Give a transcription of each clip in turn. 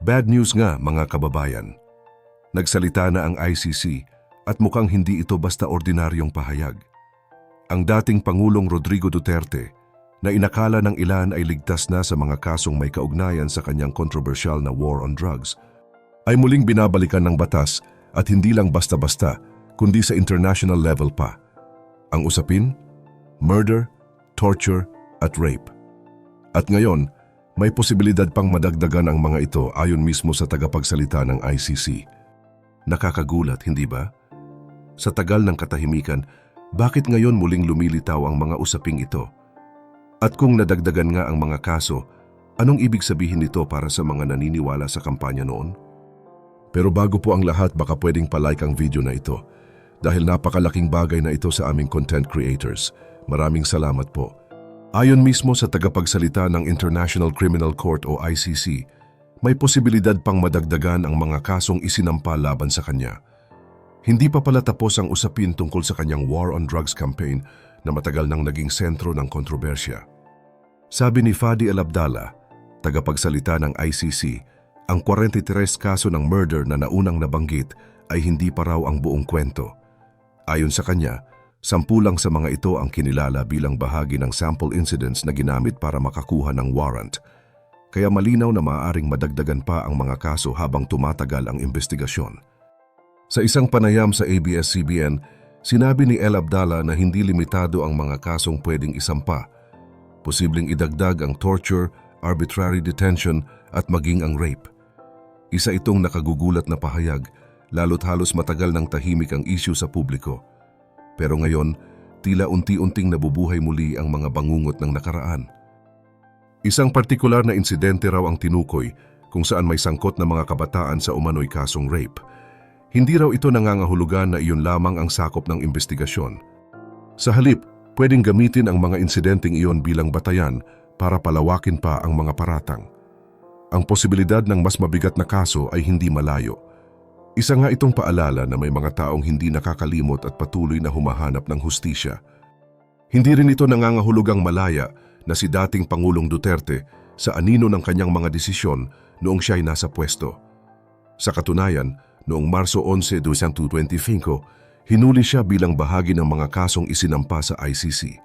Bad news nga mga kababayan. Nagsalita na ang ICC at mukhang hindi ito basta ordinaryong pahayag. Ang dating Pangulong Rodrigo Duterte na inakala ng ilan ay ligtas na sa mga kasong may kaugnayan sa kanyang kontrobersyal na war on drugs, ay muling binabalikan ng batas at hindi lang basta-basta kundi sa international level pa. Ang usapin? Murder, torture at rape. At ngayon, may posibilidad pang madagdagan ang mga ito ayon mismo sa tagapagsalita ng ICC. Nakakagulat, hindi ba? Sa tagal ng katahimikan, bakit ngayon muling lumilitaw ang mga usaping ito? At kung nadagdagan nga ang mga kaso, anong ibig sabihin nito para sa mga naniniwala sa kampanya noon? Pero bago po ang lahat, baka pwedeng palike ang video na ito. Dahil napakalaking bagay na ito sa aming content creators. Maraming salamat po. Ayon mismo sa tagapagsalita ng International Criminal Court o ICC, may posibilidad pang madagdagan ang mga kasong isinampa laban sa kanya. Hindi pa pala tapos ang usapin tungkol sa kanyang war on drugs campaign na matagal nang naging sentro ng kontrobersya. Sabi ni Fadi El Abdallah, tagapagsalita ng ICC, ang 43 kaso ng murder na naunang nabanggit ay hindi pa raw ang buong kwento. Ayon sa kanya, sampu lang sa mga ito ang kinilala bilang bahagi ng sample incidents na ginamit para makakuha ng warrant. Kaya malinaw na maaaring madagdagan pa ang mga kaso habang tumatagal ang investigasyon. Sa isang panayam sa ABS-CBN, sinabi ni El Abdallah na hindi limitado ang mga kasong pwedeng isampa. Posibleng idagdag ang torture, arbitrary detention at maging ang rape. Isa itong nakagugulat na pahayag, lalo't halos matagal ng tahimik ang issue sa publiko. Pero ngayon, tila unti-unting nabubuhay muli ang mga bangungot ng nakaraan. Isang partikular na insidente raw ang tinukoy kung saan may sangkot na mga kabataan sa umano'y kasong rape. Hindi raw ito nangangahulugan na iyon lamang ang sakop ng investigasyon. Sa halip, pwedeng gamitin ang mga insidenteng iyon bilang batayan para palawakin pa ang mga paratang. Ang posibilidad ng mas mabigat na kaso ay hindi malayo. Isa nga itong paalala na may mga taong hindi nakakalimot at patuloy na humahanap ng hustisya. Hindi rin ito nangangahulugang malaya na si dating Pangulong Duterte sa anino ng kanyang mga desisyon noong siya'y nasa pwesto. Sa katunayan, noong Marso 11, 2025, hinuli siya bilang bahagi ng mga kasong isinampa sa ICC.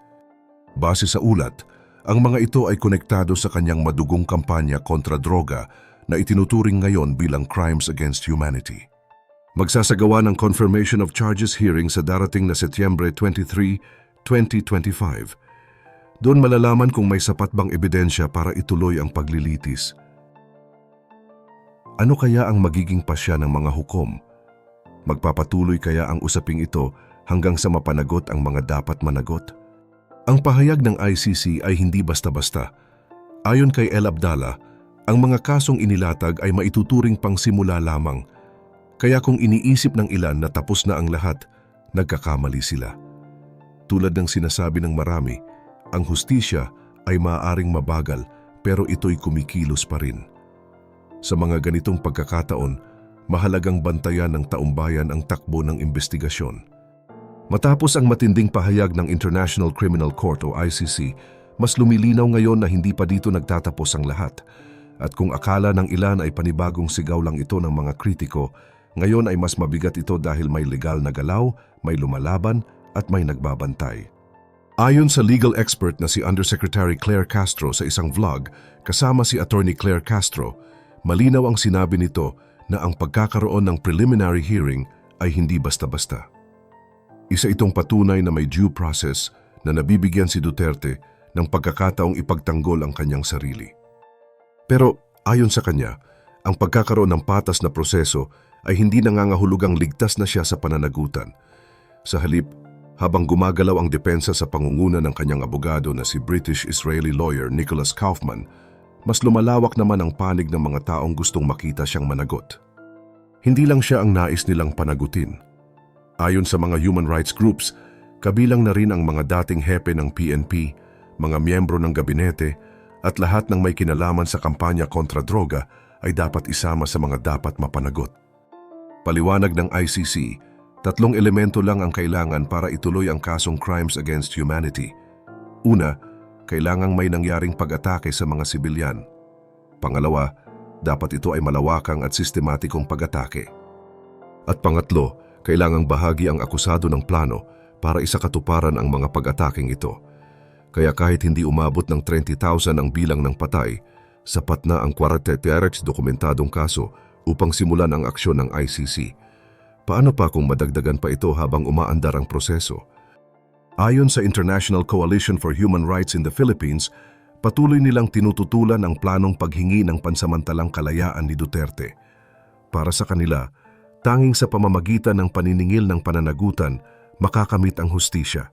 Base sa ulat, ang mga ito ay konektado sa kanyang madugong kampanya kontra droga na itinuturing ngayon bilang crimes against humanity. Magsasagawa ng confirmation of charges hearing sa darating na Setyembre 23, 2025. Doon malalaman kung may sapat bang ebidensya para ituloy ang paglilitis. Ano kaya ang magiging pasya ng mga hukom? Magpapatuloy kaya ang usaping ito hanggang sa mapanagot ang mga dapat managot? Ang pahayag ng ICC ay hindi basta-basta. Ayon kay El Abdallah, ang mga kasong inilatag ay maituturing pang simula lamang. Kaya kung iniisip ng ilan na tapos na ang lahat, nagkakamali sila. Tulad ng sinasabi ng marami, ang hustisya ay maaaring mabagal pero ito'y kumikilos pa rin. Sa mga ganitong pagkakataon, mahalagang bantayan ng taumbayan ang takbo ng investigasyon. Matapos ang matinding pahayag ng International Criminal Court o ICC, mas lumilinaw ngayon na hindi pa dito nagtatapos ang lahat. At kung akala ng ilan ay panibagong sigaw lang ito ng mga kritiko, ngayon ay mas mabigat ito dahil may legal na galaw, may lumalaban at may nagbabantay. Ayon sa legal expert na si Undersecretary Claire Castro sa isang vlog kasama si Attorney Claire Castro, malinaw ang sinabi nito na ang pagkakaroon ng preliminary hearing ay hindi basta-basta. Isa itong patunay na may due process na nabibigyan si Duterte ng pagkakataong ipagtanggol ang kanyang sarili. Pero ayon sa kanya, ang pagkakaroon ng patas na proseso ay hindi nangangahulugang ligtas na siya sa pananagutan. Sa halip, habang gumagalaw ang depensa sa pangunguna ng kanyang abogado na si British-Israeli lawyer Nicholas Kaufman, mas lumalawak naman ang panig ng mga taong gustong makita siyang managot. Hindi lang siya ang nais nilang panagutin. Ayon sa mga human rights groups, kabilang na rin ang mga dating hepe ng PNP, mga miyembro ng gabinete, at lahat ng may kinalaman sa kampanya kontra droga ay dapat isama sa mga dapat mapanagot. Paliwanag ng ICC, tatlong elemento lang ang kailangan para ituloy ang kasong crimes against humanity. Una, kailangang may nangyaring pag-atake sa mga sibilyan. Pangalawa, dapat ito ay malawakang at sistematikong pag-atake. At pangatlo, kailangang bahagi ang akusado ng plano para isakatuparan ang mga pag-ataking ito. Kaya kahit hindi umabot ng 30,000 ang bilang ng patay, sapat na ang 43 dokumentadong kaso upang simulan ang aksyon ng ICC. Paano pa kung madagdagan pa ito habang umaandar ang proseso? Ayon sa International Coalition for Human Rights in the Philippines, patuloy nilang tinututulan ang planong paghingi ng pansamantalang kalayaan ni Duterte. Para sa kanila, tanging sa pamamagitan ng paniningil ng pananagutan, makakamit ang hustisya.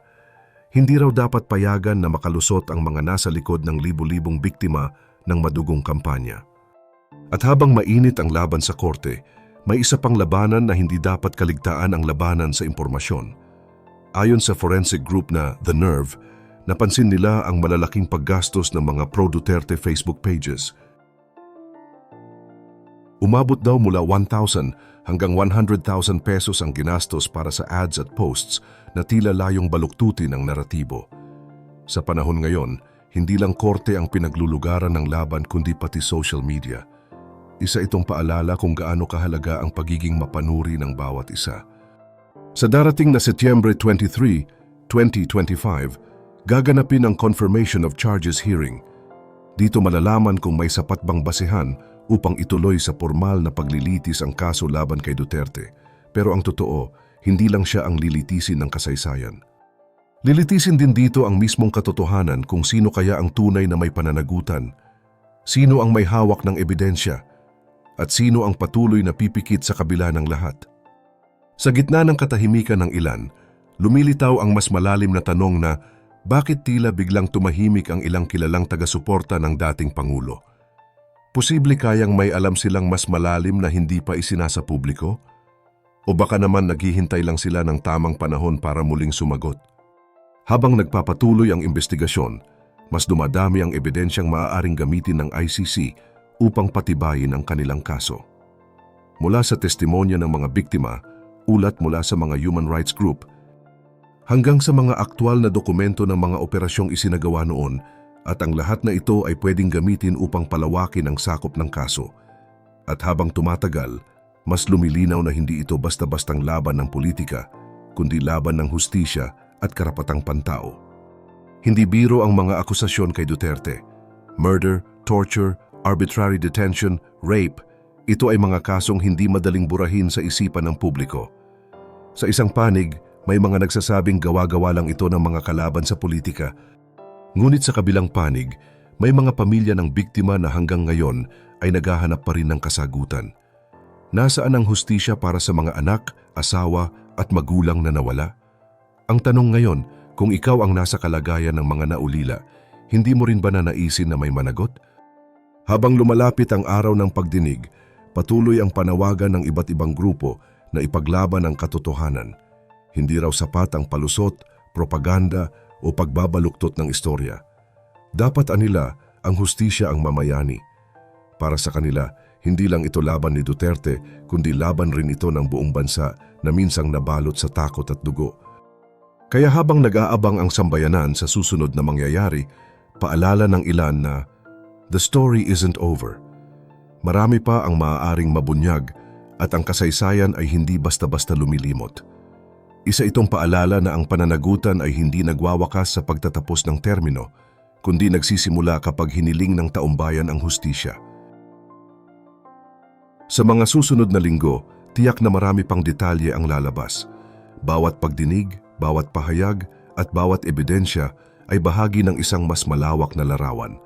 Hindi raw dapat payagan na makalusot ang mga nasa likod ng libu-libong biktima ng madugong kampanya. At habang mainit ang laban sa korte, may isa pang labanan na hindi dapat kaligtaan ang labanan sa impormasyon. Ayon sa forensic group na The Nerve, napansin nila ang malalaking paggastos ng mga pro-Duterte Facebook pages. Umabot daw mula 1,000 hanggang 100,000 pesos ang ginastos para sa ads at posts na tila layong baluktutin ng naratibo. Sa panahon ngayon, hindi lang korte ang pinaglulugaran ng laban kundi pati social media. Isa itong paalala kung gaano kahalaga ang pagiging mapanuri ng bawat isa. Sa darating na Setyembre 23, 2025, gaganapin ang Confirmation of Charges hearing. Dito malalaman kung may sapat bang basehan upang ituloy sa formal na paglilitis ang kaso laban kay Duterte. Pero ang totoo, hindi lang siya ang lilitisin ng kasaysayan. Lilitisin din dito ang mismong katotohanan kung sino kaya ang tunay na may pananagutan, sino ang may hawak ng ebidensya, at sino ang patuloy na pipikit sa kabila ng lahat. Sa gitna ng katahimikan ng ilan, lumilitaw ang mas malalim na tanong na bakit tila biglang tumahimik ang ilang kilalang taga-suporta ng dating Pangulo? Posible kayang may alam silang mas malalim na hindi pa isinasa publiko? O baka naman naghihintay lang sila ng tamang panahon para muling sumagot? Habang nagpapatuloy ang investigasyon, mas dumadami ang ebidensyang maaaring gamitin ng ICC upang patibayin ang kanilang kaso. Mula sa testimonya ng mga biktima, ulat mula sa mga human rights group, hanggang sa mga aktwal na dokumento ng mga operasyong isinagawa noon at ang lahat na ito ay pwedeng gamitin upang palawakin ang sakop ng kaso. At habang tumatagal, mas lumilinaw na hindi ito basta-bastang laban ng politika, kundi laban ng hustisya at karapatang pantao. Hindi biro ang mga akusasyon kay Duterte. Murder, torture, arbitrary detention, rape, ito ay mga kasong hindi madaling burahin sa isipan ng publiko. Sa isang panig, may mga nagsasabing gawa-gawa lang ito ng mga kalaban sa politika. Ngunit sa kabilang panig, may mga pamilya ng biktima na hanggang ngayon ay naghahanap pa rin ng kasagutan. Nasaan ang hustisya para sa mga anak, asawa at magulang na nawala? Ang tanong ngayon, kung ikaw ang nasa kalagayan ng mga naulila, hindi mo rin ba nanaisin na may managot? Habang lumalapit ang araw ng pagdinig, patuloy ang panawagan ng iba't ibang grupo na ipaglaban ang katotohanan. Hindi raw sapat ang palusot, propaganda o pagbabaluktot ng istorya. Dapat anila ang hustisya ang mamayani. Para sa kanila, hindi lang ito laban ni Duterte, kundi laban rin ito ng buong bansa na minsang nabalot sa takot at dugo. Kaya habang nag-aabang ang sambayanan sa susunod na mangyayari, paalala ng ilan na the story isn't over. Marami pa ang maaaring mabunyag at ang kasaysayan ay hindi basta-basta lumilimot. Isa itong paalala na ang pananagutan ay hindi nagwawakas sa pagtatapos ng termino, kundi nagsisimula kapag hiniling ng taumbayan ang hustisya. Sa mga susunod na linggo, tiyak na marami pang detalye ang lalabas. Bawat pagdinig, bawat pahayag at bawat ebidensya ay bahagi ng isang mas malawak na larawan.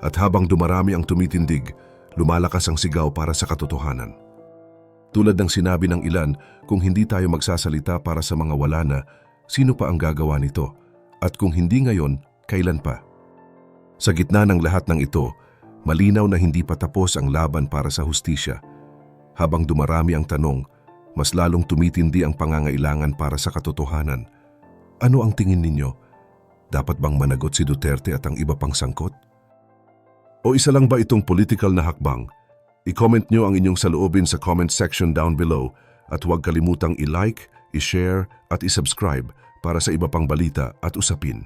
At habang dumarami ang tumitindig, lumalakas ang sigaw para sa katotohanan. Tulad ng sinabi ng ilan, kung hindi tayo magsasalita para sa mga wala na, sino pa ang gagawa nito? At kung hindi ngayon, kailan pa? Sa gitna ng lahat ng ito, malinaw na hindi pa tapos ang laban para sa hustisya. Habang dumarami ang tanong, mas lalong tumitindi ang pangangailangan para sa katotohanan. Ano ang tingin ninyo? Dapat bang managot si Duterte at ang iba pang sangkot? O isa lang ba itong political na hakbang? I-comment nyo ang inyong saloobin sa comment section down below at huwag kalimutang i-like, i-share at i-subscribe para sa iba pang balita at usapin.